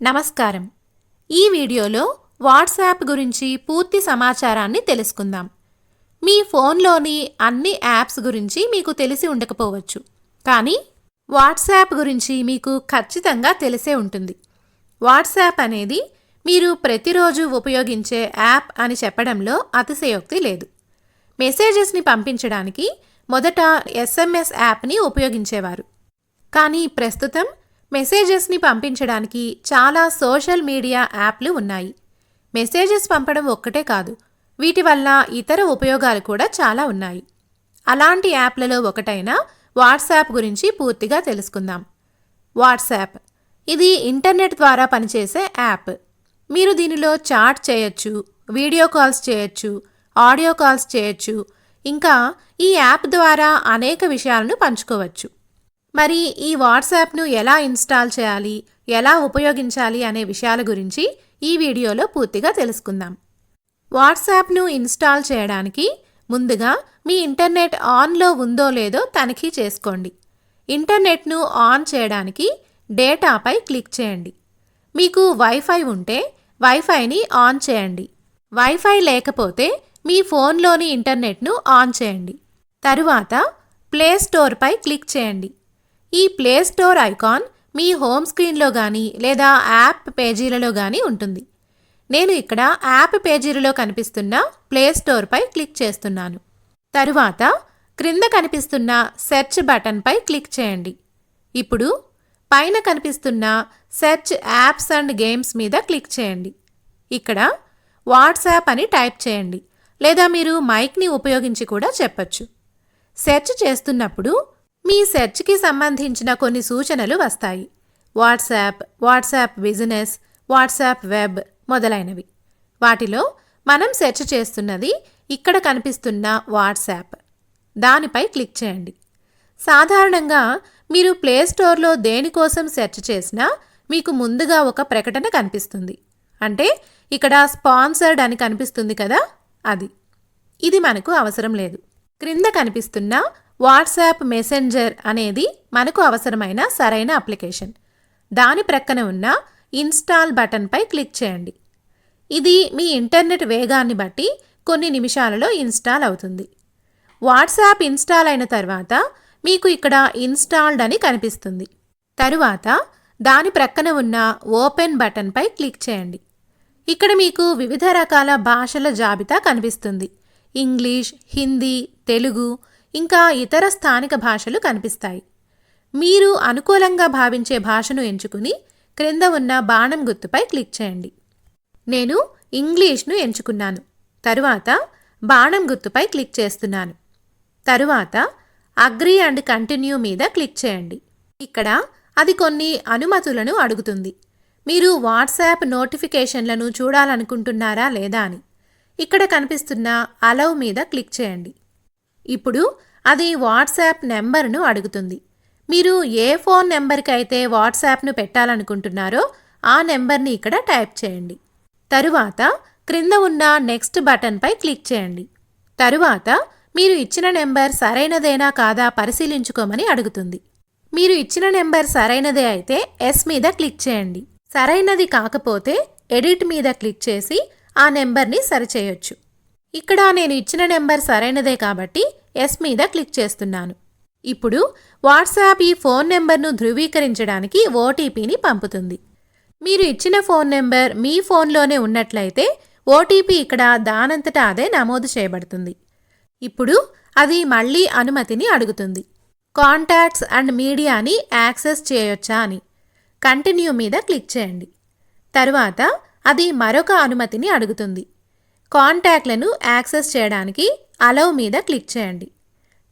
నమస్కారం. ఈ వీడియోలో వాట్సాప్ గురించి పూర్తి సమాచారాన్ని తెలుసుకుందాం. మీ ఫోన్లోని అన్ని యాప్స్ గురించి మీకు తెలిసి ఉండకపోవచ్చు. కానీ వాట్సాప్ గురించి మీకు ఖచ్చితంగా తెలిసే ఉంటుంది. వాట్సాప్ అనేది మీరు ప్రతిరోజు ఉపయోగించే యాప్ అని చెప్పడంలో అతిశయోక్తి లేదు. మెసేజెస్ని పంపించడానికి మొదట ఎస్ఎంఎస్ యాప్ని ఉపయోగించేవారు. కానీ ప్రస్తుతం మెసేజెస్ని పంపించడానికి చాలా సోషల్ మీడియా యాప్లు ఉన్నాయి. మెసేజెస్ పంపడం ఒక్కటే కాదు వీటి వల్ల ఇతర ఉపయోగాలు కూడా చాలా ఉన్నాయి. అలాంటి యాప్లలో ఒకటైన వాట్సాప్ గురించి పూర్తిగా తెలుసుకుందాం. వాట్సాప్ ఇది ఇంటర్నెట్ ద్వారా పనిచేసే యాప్. మీరు దీనిలో చాట్ చేయొచ్చు వీడియో కాల్స్ చేయొచ్చు ఆడియో కాల్స్ చేయొచ్చు ఇంకా ఈ యాప్ ద్వారా అనేక విషయాలను పంచుకోవచ్చు. మరి ఈ వాట్సాప్ను ఎలా ఇన్స్టాల్ చేయాలి? ఎలా ఉపయోగించాలి అనే విషయాల గురించి ఈ వీడియోలో పూర్తిగా తెలుసుకుందాం. వాట్సాప్ను ఇన్స్టాల్ చేయడానికి ముందుగా మీ ఇంటర్నెట్ ఆన్లో ఉందో లేదో తనిఖీ చేసుకోండి. ఇంటర్నెట్ను ఆన్ చేయడానికి డేటాపై క్లిక్ చేయండి. మీకు వైఫై ఉంటే వైఫైని ఆన్ చేయండి. వైఫై లేకపోతే మీ ఫోన్లోని ఇంటర్నెట్ను ఆన్ చేయండి. తరువాత ప్లే స్టోర్పై క్లిక్ చేయండి. ఈ ప్లే స్టోర్ ఐకాన్ మీ హోమ్ స్క్రీన్లో కానీ లేదా యాప్ పేజీలలో కానీ ఉంటుంది. నేను ఇక్కడ యాప్ పేజీలలో కనిపిస్తున్న ప్లే స్టోర్పై క్లిక్ చేస్తున్నాను. తరువాత క్రింద కనిపిస్తున్న సెర్చ్ బటన్పై క్లిక్ చేయండి. ఇప్పుడు పైన కనిపిస్తున్న సెర్చ్ యాప్స్ అండ్ గేమ్స్ మీద క్లిక్ చేయండి. ఇక్కడ వాట్సాప్ అని టైప్ చేయండి. లేదా మీరు మైక్ని ఉపయోగించి కూడా చెప్పొచ్చు. సెర్చ్ చేస్తున్నప్పుడు మీ సెర్చ్కి సంబంధించిన కొన్ని సూచనలు వస్తాయి. WhatsApp WhatsApp Business WhatsApp Web మొదలైనవి. వాటిలో మనం సెర్చ్ చేస్తున్నది ఇక్కడ కనిపిస్తున్న వాట్సాప్. దానిపై క్లిక్ చేయండి. సాధారణంగా మీరు ప్లే స్టోర్లో దేనికోసం సెర్చ్ చేసినా మీకు ముందుగా ఒక ప్రకటన కనిపిస్తుంది. అంటే ఇక్కడ స్పాన్సర్డ్ అని కనిపిస్తుంది కదా అది. ఇది మనకు అవసరం లేదు. క్రింద కనిపిస్తున్న వాట్సాప్ మెసెంజర్ అనేది మనకు అవసరమైన సరైన అప్లికేషన్. దాని ప్రక్కన ఉన్న ఇన్స్టాల్ బటన్పై క్లిక్ చేయండి. ఇది మీ ఇంటర్నెట్ వేగాన్ని బట్టి కొన్ని నిమిషాలలో ఇన్స్టాల్ అవుతుంది. వాట్సాప్ ఇన్స్టాల్ అయిన తర్వాత మీకు ఇక్కడ ఇన్స్టాల్డ్ అని కనిపిస్తుంది. తరువాత దాని ప్రక్కన ఉన్న ఓపెన్ బటన్పై క్లిక్ చేయండి. ఇక్కడ మీకు వివిధ రకాల భాషల జాబితా కనిపిస్తుంది. ఇంగ్లీష్ హిందీ తెలుగు ఇంకా ఇతర స్థానిక భాషలు కనిపిస్తాయి. మీరు అనుకూలంగా భావించే భాషను ఎంచుకుని క్రింద ఉన్న బాణం గుర్తుపై క్లిక్ చేయండి. నేను ఇంగ్లీష్ను ఎంచుకున్నాను. తరువాత బాణం గుర్తుపై క్లిక్ చేస్తున్నాను. తరువాత అగ్రి అండ్ కంటిన్యూ మీద క్లిక్ చేయండి. ఇక్కడ అది కొన్ని అనుమతులను అడుగుతుంది. మీరు వాట్సాప్ నోటిఫికేషన్లను చూడాలనుకుంటున్నారా లేదా అని. ఇక్కడ కనిపిస్తున్న అలవ్ మీద క్లిక్ చేయండి. ఇప్పుడు అది వాట్సాప్ నెంబర్ను అడుగుతుంది. మీరు ఏ ఫోన్ నెంబర్కి అయితే వాట్సాప్ను పెట్టాలనుకుంటున్నారో ఆ నెంబర్ని ఇక్కడ టైప్ చేయండి. తరువాత క్రింద ఉన్న నెక్స్ట్ బటన్పై క్లిక్ చేయండి. తరువాత మీరు ఇచ్చిన నెంబర్ సరైనదేనా కాదా పరిశీలించుకోమని అడుగుతుంది. మీరు ఇచ్చిన నెంబర్ సరైనదే అయితే ఎస్ మీద క్లిక్ చేయండి. సరైనది కాకపోతే ఎడిట్ మీద క్లిక్ చేసి ఆ నెంబర్ని సరిచేయొచ్చు. ఇక్కడ నేను ఇచ్చిన నెంబర్ సరైనదే కాబట్టి ఎస్ మీద క్లిక్ చేస్తున్నాను. ఇప్పుడు వాట్సాప్ ఈ ఫోన్ నెంబర్ను ధృవీకరించడానికి ఓటీపీని పంపుతుంది. మీరు ఇచ్చిన ఫోన్ నెంబర్ మీ ఫోన్లోనే ఉన్నట్లయితే ఓటీపీ ఇక్కడ దానంతటా అదే నమోదు చేయబడుతుంది. ఇప్పుడు అది మళ్ళీ అనుమతిని అడుగుతుంది. కాంటాక్ట్స్ అండ్ మీడియాని యాక్సెస్ చేయొచ్చా అని. కంటిన్యూ మీద క్లిక్ చేయండి. తరువాత అది మరొక అనుమతిని అడుగుతుంది. కాంటాక్ట్లను యాక్సెస్ చేయడానికి అలవ్ మీద క్లిక్ చేయండి.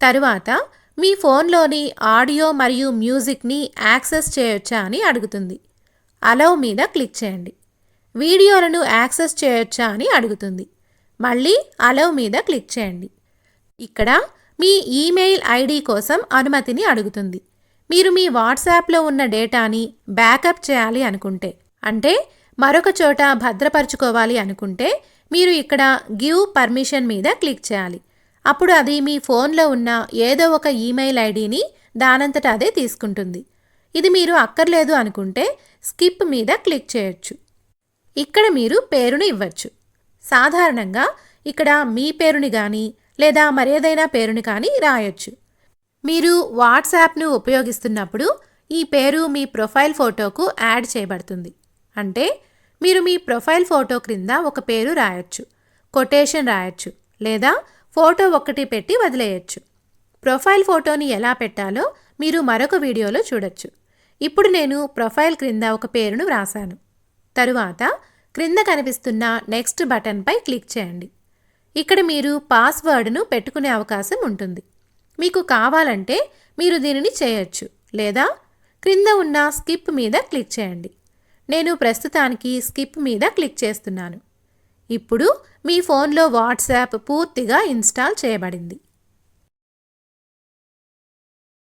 తరువాత మీ ఫోన్లోని ఆడియో మరియు మ్యూజిక్ని యాక్సెస్ చేయొచ్చా అని అడుగుతుంది. అలవ్ మీద క్లిక్ చేయండి. వీడియోలను యాక్సెస్ చేయొచ్చా అని అడుగుతుంది. మళ్ళీ అలవ్ మీద క్లిక్ చేయండి. ఇక్కడ మీ ఈమెయిల్ ఐడి కోసం అనుమతిని అడుగుతుంది. మీరు మీ వాట్సాప్లో ఉన్న డేటాని బ్యాకప్ చేయాలి అనుకుంటే అంటే మరొక చోట భద్రపరచుకోవాలి అనుకుంటే మీరు ఇక్కడ గివ్ పర్మిషన్ మీద క్లిక్ చేయాలి. అప్పుడు అది మీ ఫోన్లో ఉన్న ఏదో ఒక ఈమెయిల్ ఐడిని దానంతట అదే తీసుకుంటుంది. ఇది మీరు అక్కర్లేదు అనుకుంటే స్కిప్ మీద క్లిక్ చేయొచ్చు. ఇక్కడ మీరు పేరును ఇవ్వచ్చు. సాధారణంగా ఇక్కడ మీ పేరుని కానీ లేదా మరేదైనా పేరుని కానీ రాయొచ్చు. మీరు వాట్సాప్ను ఉపయోగిస్తున్నప్పుడు ఈ పేరు మీ ప్రొఫైల్ ఫోటోకు యాడ్ చేయబడుతుంది. అంటే మీరు మీ ప్రొఫైల్ ఫోటో క్రింద ఒక పేరు రాయొచ్చు కొటేషన్ రాయొచ్చు లేదా ఫోటో ఒకటి పెట్టి వదిలేయచ్చు. ప్రొఫైల్ ఫోటోని ఎలా పెట్టాలో మీరు మరొక వీడియోలో చూడొచ్చు. ఇప్పుడు నేను ప్రొఫైల్ క్రింద ఒక పేరును వ్రాసాను. తరువాత క్రింద కనిపిస్తున్న నెక్స్ట్ బటన్పై క్లిక్ చేయండి. ఇక్కడ మీరు పాస్వర్డ్ను పెట్టుకునే అవకాశం ఉంటుంది. మీకు కావాలంటే మీరు దీనిని చేయొచ్చు లేదా క్రింద ఉన్న స్కిప్ మీద క్లిక్ చేయండి. నేను ప్రస్తుతానికి స్కిప్ మీద క్లిక్ చేస్తున్నాను. ఇప్పుడు మీ ఫోన్లో వాట్సాప్ పూర్తిగా ఇన్స్టాల్ చేయబడింది.